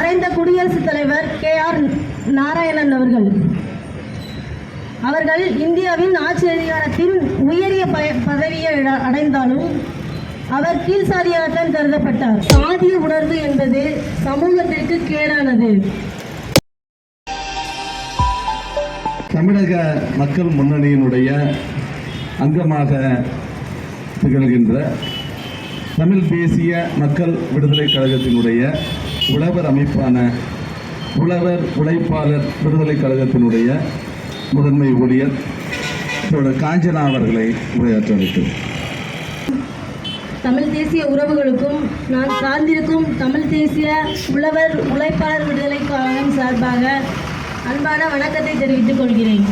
மறைந்த குடியரசுத் தலைவர் கே ஆர் நாராயணன் அவர்கள். அவர்கள் இந்தியாவின் ஆட்சி அதிகாரத்தின் உயரிய ப- பதவியை அட- அடைந்தாலும் அவர் கீழ்சாதியாகத்தான் கருதப்பட்டார். சாதிய உணர்வு என்பது சமூகத்திற்கு கேடானது. தமிழக மக்கள் முன்னணியினுடைய அங்கமாக திகழ்கின்ற தமிழ் தேசிய மக்கள் விடுதலை கழகத்தினுடைய உழவர் அமைப்பான உழவர் உழைப்பாளர் விடுதலை கழகத்தினுடைய முதன்மை ஊழியர் தோழர் காஞ்சனா அவர்களை உரையாற்ற வைக்கிறோம் தமிழ் தேசிய உறவுகளுக்கும் நான் சார்ந்திருக்கும் தமிழ் தேசிய உழவர் உழைப்பாளர் விடுதலை கழகம் சார்பாக அன்பான வணக்கத்தை தெரிவித்துக் கொள்கிறேன்.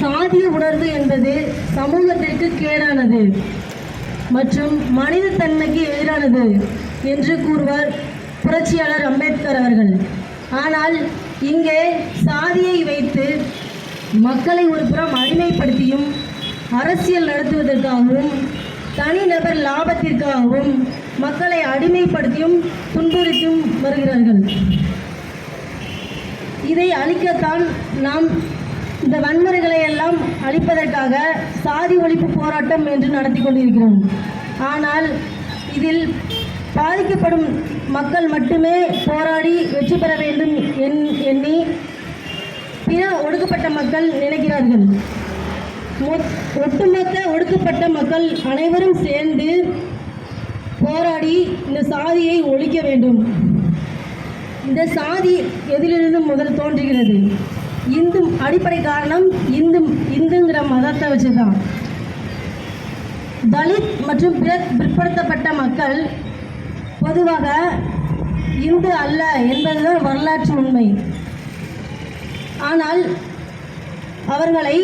சாதிய உணர்வு என்பது சமூகத்திற்கு கேடானது மற்றும் மனித தன்மைக்கு எதிரானது என்று கூறுவார் புரட்சியாளர் அம்பேத்கர் அவர்கள். ஆனால் இங்கே சாதியை வைத்து மக்களை ஒரு புறம் அடிமைப்படுத்தியும் அரசியல் நடத்துவதற்காகவும் தனிநபர் லாபத்திற்காகவும் மக்களை அடிமைப்படுத்தியும் துன்புறுத்தியும் வருகிறார்கள். இதை அழிக்கத்தான் நாம் இந்த வன்முறைகளை எல்லாம் அழிப்பதற்காக சாதி ஒழிப்பு போராட்டம் என்று நடத்தி கொண்டிருக்கிறோம். ஆனால் இதில் பாதிக்கப்படும் மக்கள் மட்டுமே போராடி வெற்றி பெற வேண்டும் எண்ணி பிற ஒடுக்கப்பட்ட மக்கள் நினைக்கிறார்கள். மொத்- ஒட்டுமொத்த ஒடுக்கப்பட்ட மக்கள் அனைவரும் சேர்ந்து போராடி இந்த சாதியை ஒழிக்க வேண்டும். இந்த சாதி எதிலிருந்து முதல் தோன்றுகிறது. இந்து அடிப்படை காரணம் இந்து இந்துங்கிற மதத்தை வச்சுதான். தலித் மற்றும் பிற பிற்படுத்தப்பட்ட மக்கள் பொதுவாக இந்து அல்ல என்பதுதான் வரலாற்று உண்மை. ஆனால் அவர்களை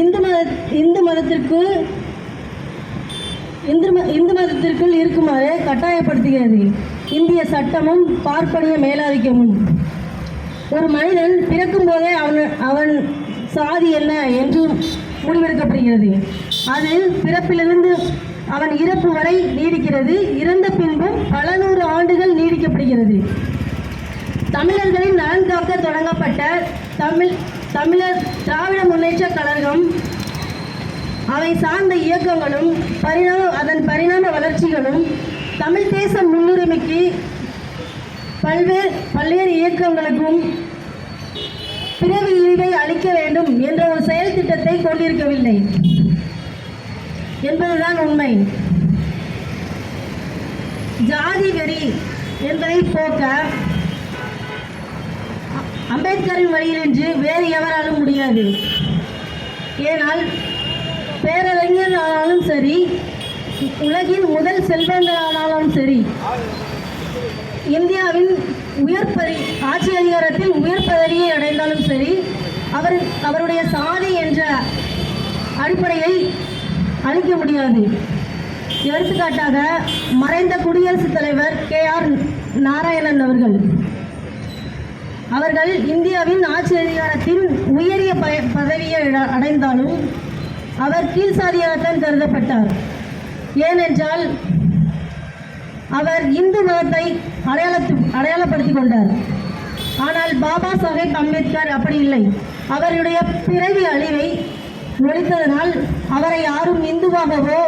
இந்து மத இந்து மதத்திற்கு இந்து ம இந்து மதத்திற்குள் இருக்குமாறு கட்டாயப்படுத்துகிறது. இந்திய சட்டமும் பார்ப்பனிய மேலாதிக்கமும். ஒரு மனிதன் பிறக்கும் போதே அவன் அவன் சாதி என்ன என்று முடிவெடுக்கப்படுகிறது. அது பிறப்பிலிருந்து அவன் இறப்பு வரை நீடிக்கிறது. இறந்த பின்பும் பல நூறு ஆண்டுகள் நீடிக்கப்படுகிறது. தமிழர்களின் நலன் காக்க தொடங்கப்பட்ட தமிழ் தமிழர் திராவிட முன்னேற்ற கழகம் அவை சார்ந்த இயக்கங்களும் பரிணாம அதன் பரிணாம வளர்ச்சிகளும் தமிழ் தேச முன்னுரிமைக்கு பல்வேறு பல்வேறு இயக்கங்களுக்கும் பிறவி ஈவை அளிக்க வேண்டும் என்ற ஒரு செயல் திட்டத்தை கொண்டிருக்கவில்லை. என்பதுதான் உண்மை. ஜாதி வெறி என்பதை போக்க அம்பேத்கரின் அம்பேத்கரின் வழியிலின்றி வேறு எவராலும் முடியாது. ஏனால் பேரறிஞரானாலும் சரி உலகின் முதல் செல்வங்களானாலும் சரி இந்தியாவின் உயர் பதவி ஆட்சி அதிகாரத்தில் உயர் பதவியை அடைந்தாலும் சரி அவர் அவருடைய சாதி என்ற அடிப்படையை அழிக்க முடியாது. எடுத்துக்காட்டாக மறைந்த குடியரசுத் தலைவர் கே. ஆர். நாராயணன் அவர்கள். அவர்கள் இந்தியாவின் ஆட்சி அதிகாரத்தின் உயரிய ப பதவியை அட- அடைந்தாலும் அவர் கீழ்சாதியாகத்தான் கருதப்பட்டார். ஏனென்றால் அவர் இந்து மதத்தை அடையாளத்து அடையாளப்படுத்திக் கொண்டார். ஆனால் பாபா சாஹேப் அம்பேத்கர் அப்படி இல்லை. அவருடைய பிறவி அழிவை ஒழித்ததனால் அவரை யாரும் இந்துவாகவோ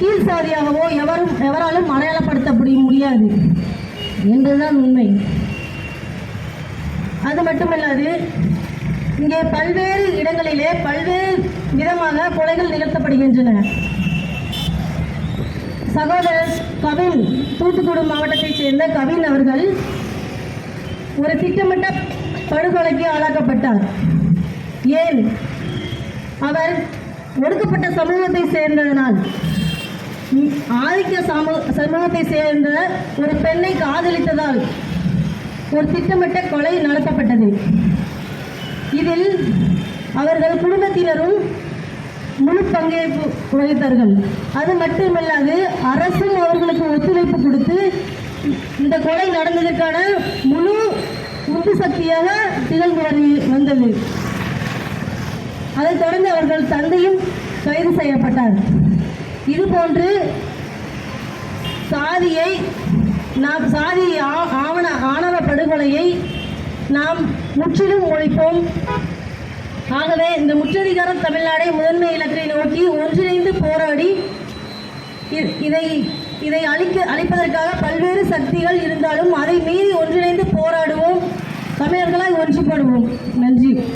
கீழ்சாதியாகவோ எவரும் எவராலும் அடையாளப்படுத்த முடிய- முடியாது. என்பதுதான் உண்மை. அது மட்டுமல்லாது இங்கே பல்வேறு இடங்களிலே பல்வேறு விதமாக கொலைகள் நிகழ்த்தப்படுகின்றன. சகோதரர் கவின் தூத்துக்குடி மாவட்டத்தைச் சேர்ந்த கவின் அவர்கள் ஒரு திட்டமிட்ட படுகொலைக்கு ஆளாக்கப்பட்டார். ஏன் அவர் ஒடுக்கப்பட்ட சமூகத்தை சேர்ந்ததனால்? ஆதிக்க சமூக சமூகத்தை சேர்ந்த ஒரு பெண்ணை காதலித்ததால் ஒரு திட்டமிட்ட கொலை நடத்தப்பட்டது. இதில் அவர்கள் குடும்பத்தினரும் முழு பங்கேற்பு வகித்தார்கள். அது மட்டுமல்லாது அரசும் அவர்களுக்கு ஒத்துழைப்பு கொடுத்து இந்த கொலை நடந்ததற்கான முழு உந்து சக்தியாக திகழ்ந்து வந்தது. அதைத் தொடர்ந்து அவர்கள் தந்தையும் கைது செய்யப்பட்டார். இதுபோன்று சாதியை நாம் சாதி ஆ- படுகொலையை நாம் முற்றிலும் ஒழிப்போம். ஆகவே இந்த முற்றதிகாரம் தமிழ்நாடை முதன்மை இலக்கை நோக்கி ஒன்றிணைந்து போராடி இதை இதை அழிக்க அழிப்பதற்காக பல்வேறு சக்திகள் இருந்தாலும் அதை மீறி ஒன்றிணைந்து போராடுவோம். தமிழர்களாய் ஒன்றுபடுவோம் நன்றி.